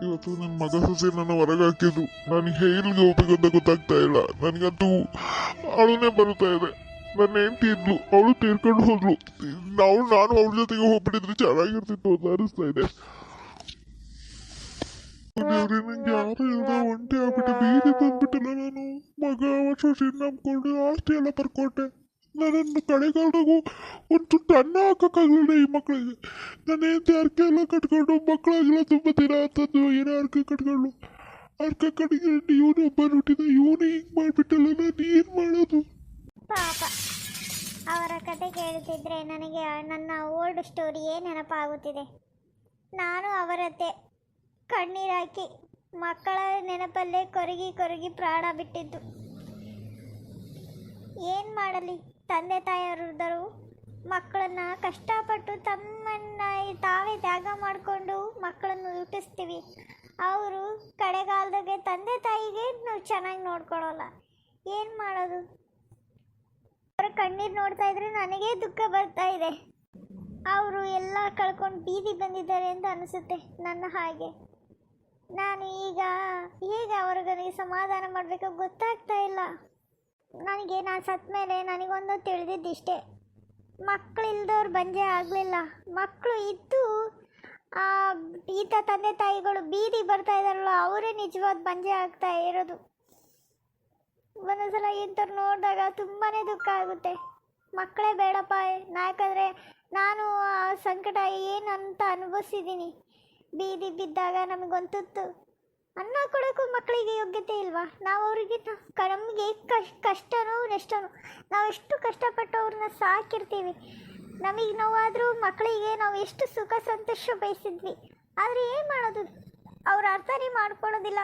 ಇವತ್ತು ನನ್ನ ಮಗ ಸೊಸೆ ನನ್ನ ಹೊರಗೆ ಹಾಕಿದ್ರು ನನಗೆ ಹೇಲ್ಗೆ ಹೋಗ್ಬೇಕು ಅಂತ ಗೊತ್ತಾಗ್ತಾ ಇಲ್ಲ. ನನಗಂತೂ ಅವಳನ್ನೇ ಬರ್ತಾ ಇದೆ. ನನ್ನ ಹೆಂಡತಿ ಇದ್ಲು. ಅವಳು ತೀರ್ಕೊಂಡು ಹೋದ್ಲು. ನಾವು, ನಾನು ಅವಳ ಜೊತೆಗೆ ಹೋಗ್ಬಿಟ್ಟಿದ್ರೆ ಚೆನ್ನಾಗಿರ್ತಿತ್ತು ಅಂತ ಅನಿಸ್ತಾ ಇದೆ. ನಂಗೆ ಯಾರು ಇಲ್ದ ಒಂಟಿ ಆಗ್ಬಿಟ್ಟೆ ಬೀದಿ ಬಂದ್ಬಿಟ್ಟಲ್ಲ ನಾನು. ಮಗ ವರ್ಷ ನಂಬ್ಕೊಂಡು ಆಸ್ತಿ ಎಲ್ಲ ಬರ್ಕೊಟ್ಟೆ. ನನ್ನನ್ನು ಕಡೆಗಾಲದಾಗೂ ಒಂದು ಟನ್ನ ಹಾಕೋಕ್ಕಾಗಲಿಲ್ಲ ಈ ಮಕ್ಕಳಿಗೆ. ನನ್ನ ಹೆಂಡತಿ ಅರ್ಕೆ ಎಲ್ಲ ಕಟ್ಕೊಂಡು ಮಕ್ಕಳಾಗೆಲ್ಲ, ತುಂಬ ದಿನ ಅಂತಂದು ಏನೋ ಅರ್ಕೆ ಕಟ್ಕೊಂಡು? ಅರ್ಕೆ ಕಟ್ಕೊಂಡು ಇವನು ಹುಟ್ಟಿದ, ಇವನು ಹಿಂಗೆ ಮಾಡಿಬಿಟ್ಟಲ್ಲ, ನಾನು ಏನು ಮಾಡೋದು? ಅವರ ಕತೆ ಕೇಳ್ತಿದ್ರೆ ನನಗೆ ನನ್ನ ಓಲ್ಡ್ ಸ್ಟೋರಿಯೇ ನೆನಪಾಗುತ್ತಿದೆ. ನಾನು ಅವರತ್ತೆ ಕಣ್ಣೀರಾಕಿ ಮಕ್ಕಳ ನೆನಪಲ್ಲೇ ಕೊರಗಿ ಕೊರಗಿ ಪ್ರಾಣ ಬಿಟ್ಟಿದ್ದು. ಏನು ಮಾಡಲಿ? ತಂದೆ ತಾಯಿಯರಿದ್ದರು. ಮಕ್ಕಳನ್ನ ಕಷ್ಟಪಟ್ಟು ತಮ್ಮನ್ನ ತಾವೇ ತ್ಯಾಗ ಮಾಡಿಕೊಂಡು ಮಕ್ಕಳನ್ನು ಹುಟ್ಟಿಸ್ತೀವಿ. ಅವರು ಕಡೆಗಾಲದಾಗೆ ತಂದೆ ತಾಯಿಗೆ ನಾವು ಚೆನ್ನಾಗಿ ನೋಡ್ಕೊಳಲ್ಲ ಏನು ಮಾಡೋದು? ಅವರ ಕಣ್ಣೀರು ನೋಡ್ತಾ ಇದ್ರೆ ನನಗೆ ದುಃಖ ಬರ್ತಾ ಇದೆ. ಅವರು ಎಲ್ಲ ಕಳ್ಕೊಂಡು ಬೀದಿ ಬಂದಿದ್ದಾರೆ ಅಂತ ಅನಿಸುತ್ತೆ ನನ್ನ ಹಾಗೆ. ನಾನು ಈಗ ಹೇಗೆ ಅವ್ರಿಗೆ ಸಮಾಧಾನ ಮಾಡಬೇಕು ಗೊತ್ತಾಗ್ತಾ ಇಲ್ಲ. ನನಗೆ ನಾನು ಸತ್ತ ಮೇಲೆ ನನಗೊಂದು ತಿಳಿದಿದ್ದಿಷ್ಟೇ. ಮಕ್ಕಳಿಲ್ದವ್ರು ಬಂಜೆ ಆಗಲಿಲ್ಲ. ಮಕ್ಕಳು ಇದ್ದು ಈತ ತಂದೆ ತಾಯಿಗಳು ಬೀದಿ ಬರ್ತಾ ಇದ್ದಾರಲ್ಲ, ಅವರೇ ನಿಜವಾದ ಬಂಜೆ ಆಗ್ತಾ ಇರೋದು. ಒಂದೊಂದ್ಸಲ ಇಂಥವ್ರು ನೋಡಿದಾಗ ತುಂಬಾ ದುಃಖ ಆಗುತ್ತೆ. ಮಕ್ಕಳೇ ಬೇಡಪ್ಪ ಯಾಕಂದರೆ ನಾನು ಆ ಸಂಕಟ ಏನಂತ ಅನುಭವಿಸಿದ್ದೀನಿ. ಬೀದಿ ಬಿದ್ದಾಗ ನಮಗೊಂದು ತುತ್ತು ಅನ್ನ ಕೊಡೋಕ್ಕೂ ಮಕ್ಕಳಿಗೆ ಯೋಗ್ಯತೆ ಇಲ್ವಾ? ನಾವು ಅವರಿಗೆ ನಮಗೆ ಕಷ್ಟ ಕಷ್ಟನೋ, ನಷ್ಟನೋ, ನಾವು ಎಷ್ಟು ಕಷ್ಟಪಟ್ಟು ಅವ್ರನ್ನ ಸಾಕಿರ್ತೀವಿ. ನಮಗೆ ನೋವಾದರೂ ಮಕ್ಕಳಿಗೆ ನಾವು ಎಷ್ಟು ಸುಖ, ಸಂತೋಷ ಬಯಸಿದ್ವಿ. ಆದರೆ ಏನು ಮಾಡೋದು? ಅವ್ರು ಅರ್ಥನೇ ಮಾಡ್ಕೊಳ್ಳೋದಿಲ್ಲ.